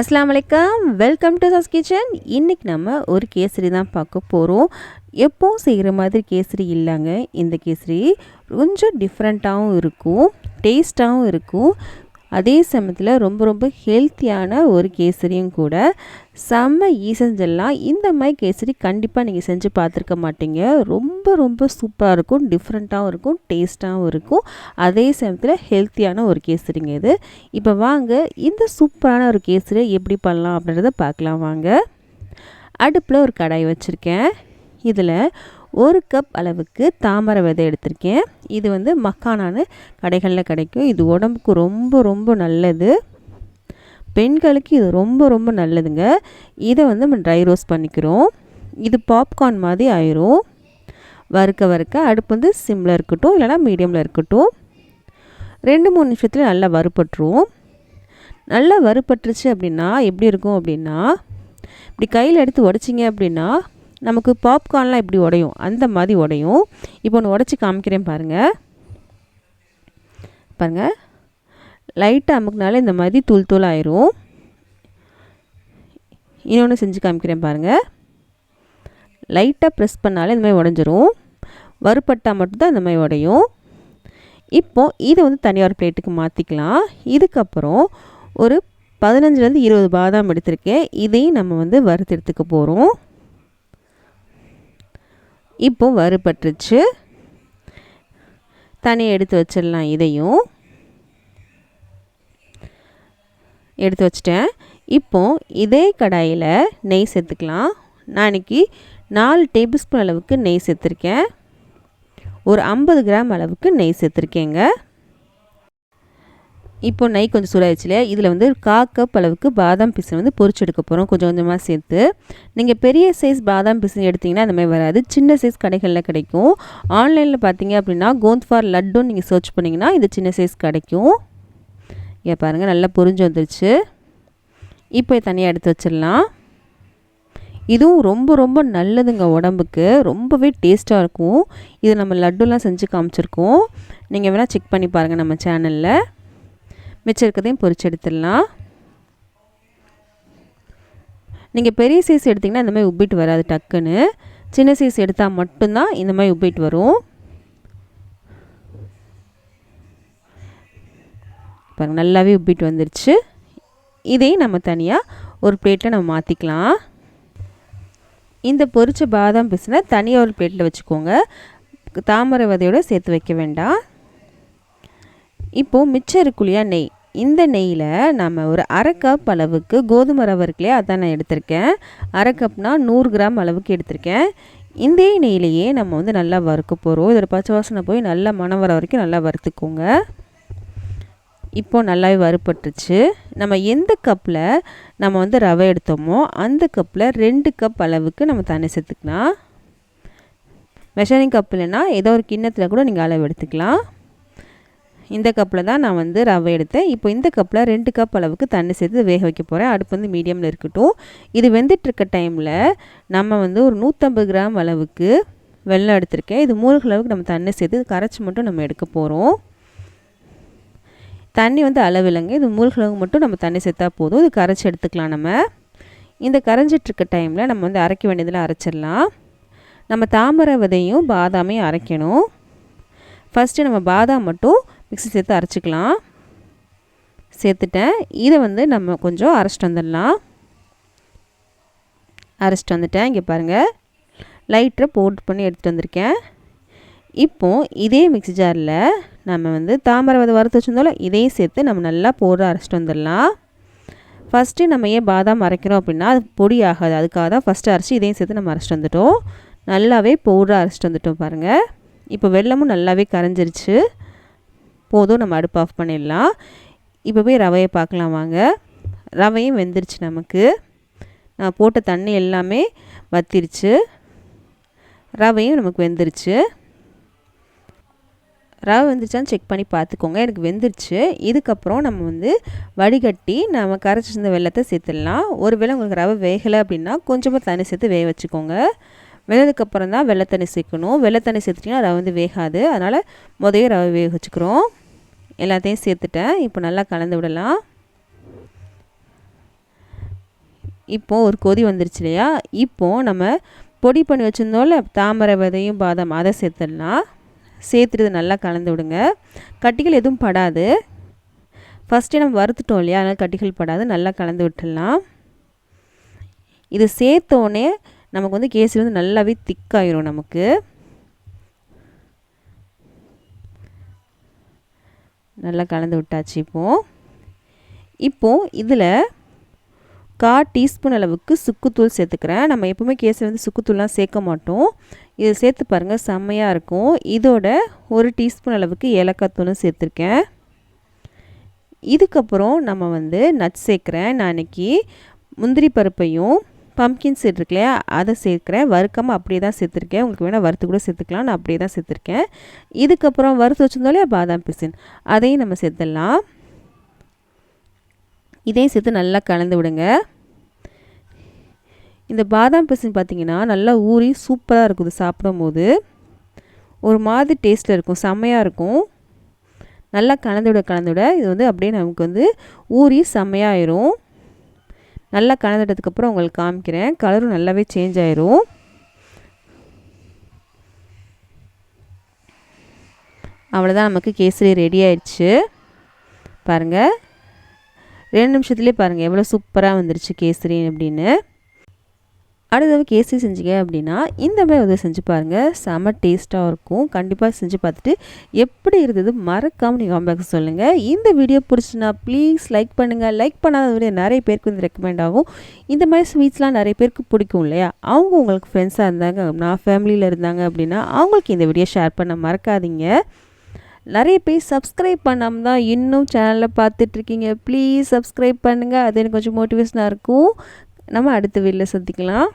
அஸ்லாம் வலைக்கம் welcome to சஸ் kitchen இன்றைக்கி நம்ம ஒரு கேசரி தான் பார்க்க போகிறோம் எப்போவும் செய்கிற மாதிரி கேசரி இல்லைங்க. இந்த கேசரி கொஞ்சம் டிஃப்ரெண்ட்டாகவும் இருக்கும் டேஸ்ட்டாகவும் இருக்கும். அதே சமயத்தில் ரொம்ப ரொம்ப ஹெல்த்தியான ஒரு கேசரியும் கூட. செம்ம ஈசஞ்செல்லாம் இந்த மாதிரி கேசரி கண்டிப்பாக நீங்கள் செஞ்சு பார்த்துருக்க மாட்டீங்க. ரொம்ப ரொம்ப சூப்பராக இருக்கும் டிஃப்ரெண்ட்டாகவும் இருக்கும் டேஸ்ட்டாகவும் இருக்கும். அதே சமயத்தில் ஹெல்த்தியான ஒரு கேசரிங்க இது. இப்போ வாங்க இந்த சூப்பரான ஒரு கேசரி எப்படி பண்ணலாம் அப்படின்றத பார்க்கலாம் வாங்க. அடுப்பில் ஒரு கடாய் வச்சுருக்கேன். இதில் ஒரு கப் அளவுக்கு தாமரை விதை எடுத்திருக்கேன். இது வந்து மக்கானான கடைகளில் கிடைக்கும். இது உடம்புக்கு ரொம்ப ரொம்ப நல்லது. பெண்களுக்கு இது ரொம்ப ரொம்ப நல்லதுங்க. இதை வந்து நம்ம ட்ரை ரோஸ்ட் பண்ணிக்கிறோம். இது பாப்கார்ன் மாதிரி ஆயிரும். வறுக்க வறுக்க அடுப்பு வந்து சிம்மில் இருக்கட்டும் இல்லைனா மீடியமில் இருக்கட்டும். ரெண்டு மூணு நிமிஷத்தில் நல்லா வறுப்பட்டுருவோம் நல்லா வறுபட்டுருச்சு அப்படின்னா எப்படி இருக்கும் அப்படின்னா இப்படி கையில் எடுத்து உடச்சிங்க அப்படின்னா நமக்கு பாப்கார்ன்லாம் எப்படி உடையும்? அந்த மாதிரி உடையும். இப்போ ஒன்று உடச்சி காமிக்கிறேன் பாருங்கள் பாருங்கள் லைட்டாக அமுக்குனால இந்த மாதிரி தூள் தூள் ஆயிரும். இன்னொன்று செஞ்சு காமிக்கிறேன் பாருங்கள் லைட்டாக ப்ரெஸ் பண்ணாலே இந்த மாதிரி உடஞ்சிரும். வறுப்பட்டால் மட்டும்தான் இந்த மாதிரி உடையும். இப்போது இதை வந்து தனியார் பிளேட்டுக்கு மாற்றிக்கலாம் இதுக்கப்புறம் ஒரு பதினஞ்சுலேருந்து இருபது பாதாம் எடுத்திருக்கேன். இதையும் நம்ம வந்து வறுத்து எடுத்துக்க போகிறோம் இப்போ வறுபட்டுருச்சு. தனியாக எடுத்து வச்சிடலாம் இதையும். எடுத்து வச்சிட்டேன். இப்போ இதே கடாயில் நெய் சேர்த்துக்கலாம். நான் இன்றைக்கி நாலு டேபிள் ஸ்பூன் அளவுக்கு நெய் சேர்த்துருக்கேன். ஒரு ஐம்பது கிராம் அளவுக்கு நெய் சேர்த்துருக்கேங்க. இப்போ நை கொஞ்சம் சூடாயிடுச்சுல இதில் வந்து கா கப் அளவுக்கு பாதாம் பிசன் வந்து பொரிச்சு எடுக்க போகிறோம் கொஞ்சம் கொஞ்சமாக சேர்த்து. நீங்கள் பெரிய சைஸ் பாதாம் பிசன் எடுத்திங்கன்னா அந்த மாதிரி வராது. சின்ன சைஸ் கடைகளில் கிடைக்கும். ஆன்லைனில் பார்த்தீங்க அப்படின்னா கோந்த் ஃபார் லட்டுன்னு நீங்கள் சர்ச் பண்ணிங்கன்னா இது சின்ன சைஸ் கிடைக்கும். இங்கே பாருங்கள் நல்லா பொறிஞ்சு வந்துருச்சு. இப்போ தனியாக எடுத்து வச்சிடலாம். இதுவும் ரொம்ப ரொம்ப நல்லதுங்க உடம்புக்கு. ரொம்பவே டேஸ்ட்டாக இருக்கும். இது நம்ம லட்டுலாம் செஞ்சு காமிச்சிருக்கோம். நீங்கள் வேணால் செக் பண்ணி பாருங்கள் நம்ம சேனலில். மிச்சம் இருக்கிறதையும் பொரிச்சு எடுத்துடலாம் நீங்கள் பெரிய சைஸ் எடுத்திங்கன்னா இந்த மாதிரி உப்பிட்டு வராது டக்குன்னு. சின்ன சைஸ் எடுத்தால் மட்டும்தான் இந்த மாதிரி உப்பிட்டு வரும். பாருங்கள் நல்லாவே உப்பிட்டு வந்துருச்சு. இதையும் நம்ம தனியாக ஒரு பிளேட்டில் நம்ம மாற்றிக்கலாம் இந்த பொரிச்ச பாதாம் பிசினை தனியாக ஒரு பிளேட்டில் வச்சுக்கோங்க. தாமரை விதையோடு சேர்த்து வைக்க வேண்டாம். இப்போது மிச்சம் இருக்குள்ளியா நெய். இந்த நெய்யில் நம்ம ஒரு அரை கப் அளவுக்கு கோதுமை ரவை இருக்கலையே அதான் நான் எடுத்திருக்கேன். அரை கப்னால் நூறு கிராம் அளவுக்கு எடுத்திருக்கேன். இந்த நெய்யிலையே நம்ம வந்து நல்லா வறுக்க போகிறோம் இதோட பச்சை வாசனை போய் நல்லா மனம் வர வரைக்கும் நல்லா வறுத்துக்கோங்க. இப்போ நல்லாவே வறுபட்டுருச்சு. நம்ம எந்த கப்பில் நம்ம வந்து ரவை எடுத்தோமோ அந்த கப்பில் ரெண்டு கப் அளவுக்கு நம்ம தண்ணி சேர்த்துக்கலாம். மெஷரிங் கப் இல்லைன்னா ஏதோ ஒரு கிண்ணத்தில் கூட நீங்கள் அளவு எடுத்துக்கலாம். இந்த கப்பில் தான் நான் வந்து ரவை எடுத்தேன். இப்போ இந்த கப்பில் ரெண்டு கப் அளவுக்கு தண்ணி சேர்த்து வேக வைக்க போகிறேன் அடுப்பு வந்து மீடியமில் இருக்கட்டும். இது வெந்துட்டுருக்க டைமில் நம்ம வந்து ஒரு நூற்றம்பது கிராம் அளவுக்கு வெள்ளம் எடுத்திருக்கேன். இது மூணு அளவுக்கு நம்ம தண்ணி சேர்த்து கரைச்சி மட்டும் நம்ம எடுக்க போகிறோம் தண்ணி வந்து அளவில்லைங்க இது மூணு அளவு மட்டும் நம்ம தண்ணி சேர்த்தா போதும். இது கரைச்சி எடுத்துக்கலாம் நம்ம. இந்த கரைஞ்சிட்ருக்க டைமில் நம்ம வந்து அரைக்க வேண்டியதில் அரைச்சிடலாம். நம்ம தாமரை விதையும் பாதாமையும் அரைக்கணும். ஃபஸ்ட்டு நம்ம பாதாம் மட்டும் மிக்ஸி சேர்த்து அரைச்சிக்கலாம். சேர்த்துட்டேன். இதை வந்து நம்ம கொஞ்சம் அரைச்சிட்டு வந்துடலாம். அரைச்சிட்டு வந்துட்டேன். இங்கே பாருங்கள் லைட்டரை போட்டு பண்ணி எடுத்துகிட்டு வந்திருக்கேன். இப்போது இதே மிக்ஸி ஜாரில் நம்ம வந்து தாமரை விதை வறுத்து வச்சுருந்தோம்ல இதையும் சேர்த்து நம்ம நல்லா போட அரைச்சிட்டு வந்துடலாம். ஃபஸ்ட்டு நம்ம ஏன் பாதாம் அரைக்கிறோம் அப்படின்னா அது பொடி ஆகாது. அதுக்காக தான் ஃபஸ்ட்டு அரைச்சி இதையும் சேர்த்து நம்ம அரைச்சிட்டு வந்துட்டோம். நல்லாவே பவுடர் அரைச்சிட்டு வந்துட்டோம் பாருங்கள் இப்போ வெள்ளமும் நல்லாவே கரைஞ்சிருச்சு. போதும் நம்ம அடுப்பு ஆஃப் பண்ணிடலாம். இப்போ போய் ரவையை பார்க்கலாம் வாங்க. ரவையும் வெந்துருச்சு நமக்கு. நான் போட்ட தண்ணி எல்லாமே வத்திருச்சு. ரவையும் நமக்கு வெந்துருச்சு. ரவை வெந்துருச்சான்னு செக் பண்ணி பார்த்துக்கோங்க. எனக்கு வெந்துருச்சு. இதுக்கப்புறம் நம்ம வந்து வடிகட்டி நம்ம கரைச்சி இருந்த வெள்ளத்தை சேர்த்துடலாம். ஒரு வேளை உங்களுக்கு ரவை வேகலை அப்படின்னா கொஞ்சமாக தண்ணி சேர்த்து வேக வச்சுக்கோங்க. வெந்ததுக்கப்புறம் தான் வெள்ளை தண்ணி சேர்க்கணும். வெள்ளை தண்ணி சேர்த்துட்டிங்கன்னா ரவை வந்து வேகாது. அதனால் முதவே ரவை வேக வச்சுக்கிறோம். எல்லாத்தையும் சேர்த்துட்டேன். இப்போ நல்லா கலந்து விடலாம். இப்போது ஒரு கொதி வந்துருச்சு இல்லையா? இப்போது நம்ம பொடி பண்ணி வச்சுருந்தோம்ல தாமரை விதையும் பாதாம் அதை சேர்த்துடலாம். சேர்த்துட்டு நல்லா கலந்து விடுங்க. கட்டிகள் எதுவும் படாது. ஃபஸ்ட்டு நம்ம வறுத்துட்டோம் இல்லையா? அதனால் கட்டிகள் படாது. நல்லா கலந்து விட்டுடலாம். இது சேர்த்தோடனே நமக்கு வந்து கேசரி வந்து நல்லாவே திக்காயிரும் நமக்கு. நல்லா கலந்து விட்டாச்சு இப்போது இப்போது இதில் கா டீஸ்பூன் அளவுக்கு சுக்குத்தூள் சேர்த்துக்கிறேன். நம்ம எப்போவுமே கேசரி வந்து சுக்குத்தூள்லாம் சேர்க்க மாட்டோம். இதை சேர்த்து பாருங்கள் செம்மையாக இருக்கும். இதோட ஒரு டீஸ்பூன் அளவுக்கு ஏலக்காய் தூளும் சேர்த்துருக்கேன். இதுக்கப்புறம் நம்ம வந்து நட்ஸ் சேர்க்குறேன். நான் இன்றைக்கி முந்திரி பருப்பையும் பம்கின் சீட் இருக்கு இல்லையா அதை சேர்க்குறேன். வறுக்காமல் அப்படியே தான் சேர்த்துருக்கேன். உங்களுக்கு வேணால் வறுத்து கூட சேர்த்துக்கலாம். நான் அப்படியே தான் சேர்த்துருக்கேன். இதுக்கப்புறம் வறுத்து வச்சுருந்தோம் இல்லையா பாதாம் பிசின். அதையும் நம்ம சேர்த்துடலாம். இதையும் சேர்த்து நல்லா கலந்து விடுங்க. இந்த பாதாம் பிசின் பார்த்திங்கன்னா நல்லா ஊறி சூப்பராக இருக்குது சாப்பிடும் ஒரு மாதிரி டேஸ்ட்டில் இருக்கும். செம்மையாக இருக்கும். நல்லா கலந்து விட கலந்து விட இது வந்து அப்படியே நமக்கு வந்து ஊறி செம்மையாயிரும் நல்லா கலந்துட்டதுக்கப்புறம் உங்களுக்கு காமிக்கிறேன். கலரும் நல்லாவே சேஞ்ச் ஆயிரும். அவ்வளோதான் நமக்கு கேசரி ரெடி ஆயிடுச்சு. பாருங்கள் ரெண்டு நிமிஷத்துலேயே பாருங்கள் எவ்வளோ சூப்பராக வந்துருச்சு கேசரி அப்படின்னு. அடுத்தது கேசி செஞ்சீங்க அப்படின்னா இந்த மாதிரி உதவி செஞ்சு பாருங்கள் செம டேஸ்ட்டாக இருக்கும். கண்டிப்பாக செஞ்சு பார்த்துட்டு எப்படி இருந்தது மறக்காமல் நீங்கள் காம்பேக்ஸ் சொல்லுங்கள் இந்த வீடியோ பிடிச்சினா ப்ளீஸ் லைக் பண்ணுங்கள் லைக் பண்ணாத வீடியோ நிறைய பேருக்கு வந்து ரெக்கமெண்ட் ஆகும். இந்த மாதிரி ஸ்வீட்ஸ்லாம் நிறைய பேருக்கு பிடிக்கும் இல்லையா? அவங்க உங்களுக்கு ஃப்ரெண்ட்ஸாக இருந்தாங்க நான் ஃபேமிலியில் இருந்தாங்க அப்படின்னா அவங்களுக்கு இந்த வீடியோ ஷேர் பண்ண மறக்காதீங்க. நிறைய பேர் சப்ஸ்கிரைப் பண்ணாமல் தான் இன்னும் சேனலில் பார்த்துட்ருக்கீங்க ப்ளீஸ் சப்ஸ்கிரைப் பண்ணுங்கள் அது எனக்கு கொஞ்சம் மோட்டிவேஷனாக இருக்கும். நம்ம அடுத்த வீடியோவில் சந்திக்கலாம்.